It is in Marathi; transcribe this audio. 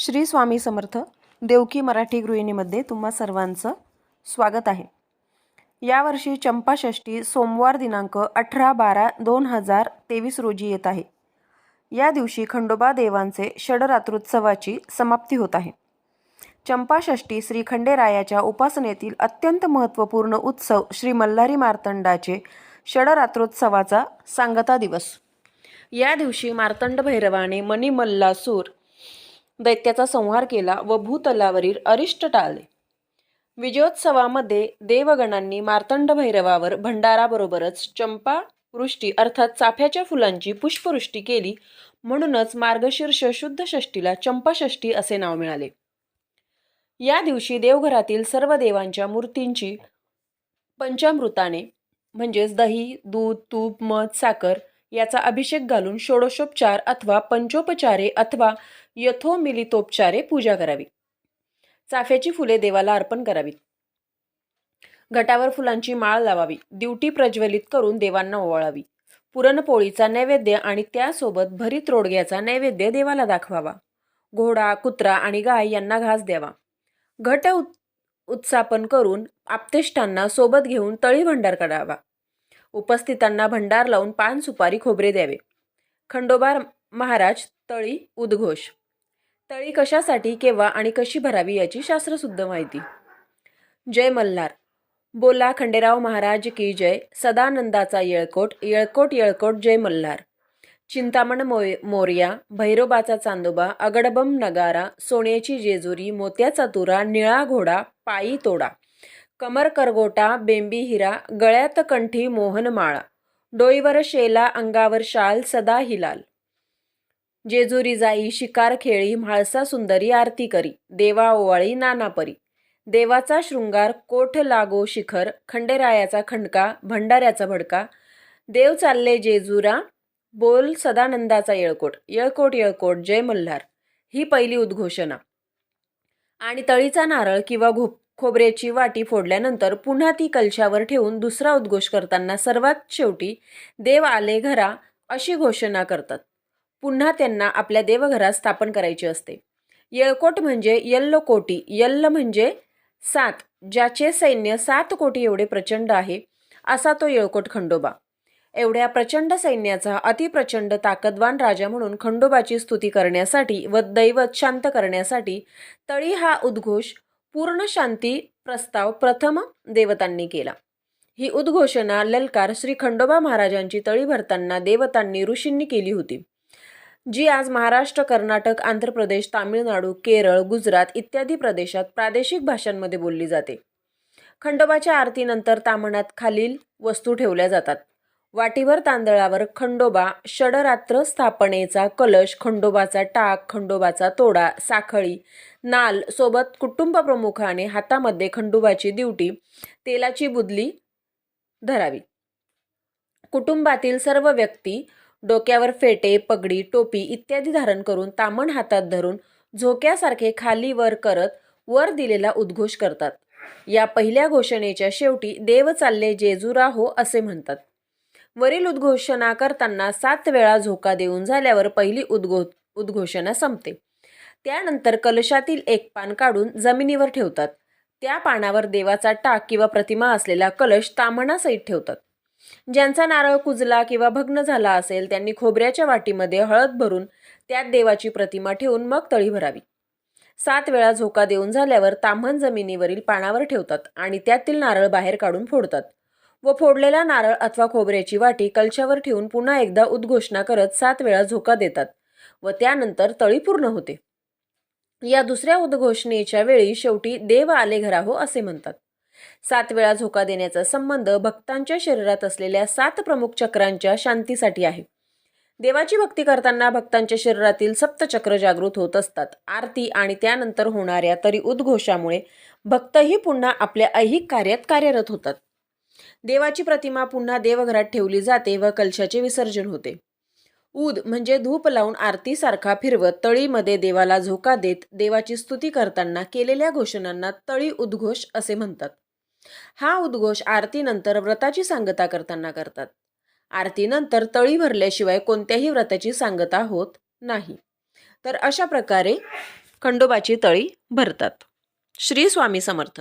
श्री स्वामी समर्थ देवकी मराठी गृहिणीमध्ये तुम्हा सर्वांचं स्वागत आहे. यावर्षी चंपाषष्ठी सोमवार दिनांक अठरा बारा दोन हजार तेवीस रोजी येत आहे. या दिवशी खंडोबा देवांचे षडरात्रोत्सवाची समाप्ती होत आहे. चंपाषष्ठी श्री खंडेरायाच्या उपासनेतील अत्यंत महत्त्वपूर्ण उत्सव श्री मल्हारी मार्तंडाचे षडरात्रोत्सवाचा सांगता दिवस. या दिवशी मार्तंड भैरवाने मणिमल्लासूर दैत्याचा संहार केला व भूतलावरील अरिष्ट टाळले. विजयोत्सवामध्ये देवगणांनी मार्तंड भैरवावर भंडाराबरोबरच चंपा वृष्टी अर्थात चाफ्याच्या फुलांची पुष्पवृष्टी केली म्हणूनच मार्गशीर्ष शुद्ध षष्टीला चंपाषष्ठी असे नाव मिळाले. या दिवशी देवघरातील सर्व देवांच्या मूर्तींची पंचामृताने म्हणजेच दही दूध तूप मध साखर याचा अभिषेक घालून षोडशोपचार अथवा पंचोपचारे अथवा यथोमिलितोपचारे पूजा करावी. चाफ्याची फुले देवाला अर्पण करावीत. घटावर फुलांची माळ लावावी. दिवटी प्रज्वलित करून देवांना ओवाळावी. पुरणपोळीचा नैवेद्य आणि त्यासोबत भरीत रोडग्याचा नैवेद्य देवाला दाखवावा. घोडा कुत्रा आणि गाय यांना घास द्यावा. घट उत उत्सापन करून आप्तेष्टांना सोबत घेऊन तळी भंडार करावा. उपस्थितांना भंडार लावून पान सुपारी खोबरे द्यावे. खंडोबा महाराज तळी उद्घोष. तळी कशासाठी केव्हा आणि कशी भरावी याची शास्त्रशुद्ध माहिती. जय मल्हार. बोला खंडेराव महाराज की जय. सदानंदाचा येळकोट येळकोट येळकोट जय मल्हार. चिंतामण मोय मोर्या भैरोबाचा चांदोबा अगडबम नगारा सोन्याची जेजुरी मोत्याचा तुरा निळा घोडा पायी तोडा. कमर करगोटा बेंबी हिरा गळ्यात कंठी मोहनमाळा डोईवर शेला अंगावर शाल सदा हिलाल. जेजुरी जाई शिकार खेळी म्हाळसा सुंदरी आरती करी. देवा ओवाळी नानापरी देवाचा शृंगार कोठ लागो शिखर खंडेरायाचा खंडका भंडाऱ्याचा भडका. देव चालले जेजुरा बोल सदानंदाचा येळकोट. येळकोट येळकोट जय मल्हार. ही पहिली उद्घोषणा. आणि तळीचा नारळ किंवा घोप खोबऱ्याची वाटी फोडल्यानंतर पुन्हा ती कलशावर ठेवून दुसरा उद्घोष करताना सर्वात शेवटी देव आले घरा अशी घोषणा करतात. पुन्हा त्यांना आपल्या देवघरात स्थापन करायचे असते. येळकोट म्हणजे यल्ल कोटी यल्ल म्हणजे सात ज्याचे सैन्य सात कोटी एवढे प्रचंड आहे असा तो येळकोट खंडोबा. एवढ्या प्रचंड सैन्याचा अतिप्रचंड ताकदवान राजा म्हणून खंडोबाची स्तुती करण्यासाठी व दैवत शांत करण्यासाठी तळी हा उद्घोष पूर्ण शांती प्रस्ताव प्रथम देवतांनी केला. ही उद्घोषणा ललकार श्री खंडोबा महाराजांची तळी भरताना देवतांनी ऋषींनी केली होती. जी आज महाराष्ट्र कर्नाटक आंध्र प्रदेश तामिळनाडू केरळ गुजरात इत्यादी प्रदेशात प्रादेशिक भाषांमध्ये बोलली जाते. खंडोबाच्या आरतीनंतर तामणात खालील वस्तू ठेवल्या जातात. वाटीवर तांदळावर खंडोबा षडरात्र स्थापनेचा कलश खंडोबाचा टाक खंडोबाचा तोडा साखळी नाल सोबत कुटुंब प्रमुखाने हातामध्ये खंडोबाची दिवटी तेलाची बुदली धरावी. कुटुंबातील सर्व व्यक्ती डोक्यावर फेटे पगडी टोपी इत्यादी धारण करून तामण हातात धरून झोक्यासारखे खाली वर करत वर दिलेला उद्घोष करतात. या पहिल्या घोषणेच्या शेवटी देव चालले जेजुरा हो असे म्हणतात. वरील उद्घोषणा करताना सात वेळा झोका देऊन झाल्यावर पहिली उद्घो उद्घोषणा संपते. त्यानंतर कलशातील एक पान काढून जमिनीवर ठेवतात. त्या पानावर देवाचा टाक किंवा प्रतिमा असलेला कलश तामणासहित ठेवतात. ज्यांचा नारळ कुजला किंवा भग्न झाला असेल त्यांनी खोबऱ्याच्या वाटीमध्ये हळद भरून त्यात देवाची प्रतिमा ठेवून मग तळी भरावी. सात वेळा झोका देऊन झाल्यावर ताम्हण जमिनीवरील पानावर ठेवतात आणि त्यातील नारळ बाहेर काढून फोडतात. व फोडलेला नारळ अथवा खोबऱ्याची वाटी कलशावर ठेवून पुन्हा एकदा उद्घोषणा करत सात वेळा झोका देतात व त्यानंतर तळी पूर्ण होते. या दुसऱ्या उद्घोषणेच्या वेळी शेवटी देव आले घरा हो असे म्हणतात. सात वेळा झोका देण्याचा संबंध भक्तांच्या शरीरात असलेल्या सात प्रमुख चक्रांच्या शांतीसाठी आहे. देवाची भक्ती करताना भक्तांच्या शरीरातील सप्तचक्र जागृत होत असतात. आरती आणि त्यानंतर होणाऱ्या तरी उद्घोषामुळे भक्तही पुन्हा आपल्या ऐहिक कार्यात कार्यरत होतात. देवाची प्रतिमा पुन्हा देवघरात ठेवली जाते व कलशाचे विसर्जन होते. ऊद म्हणजे धूप लावून आरतीसारखा फिरवत तळीमध्ये देवाला झोका देत देवाची स्तुती करताना केलेल्या घोषणांना तळी उद्घोष असे म्हणतात. हा उद्घोष आरतीनंतर व्रताची सांगता करताना करतात. आरतीनंतर तळी भरल्याशिवाय कोणत्याही व्रताची सांगता होत नाही. तर अशा प्रकारे खंडोबाची तळी भरतात. श्री स्वामी समर्थ.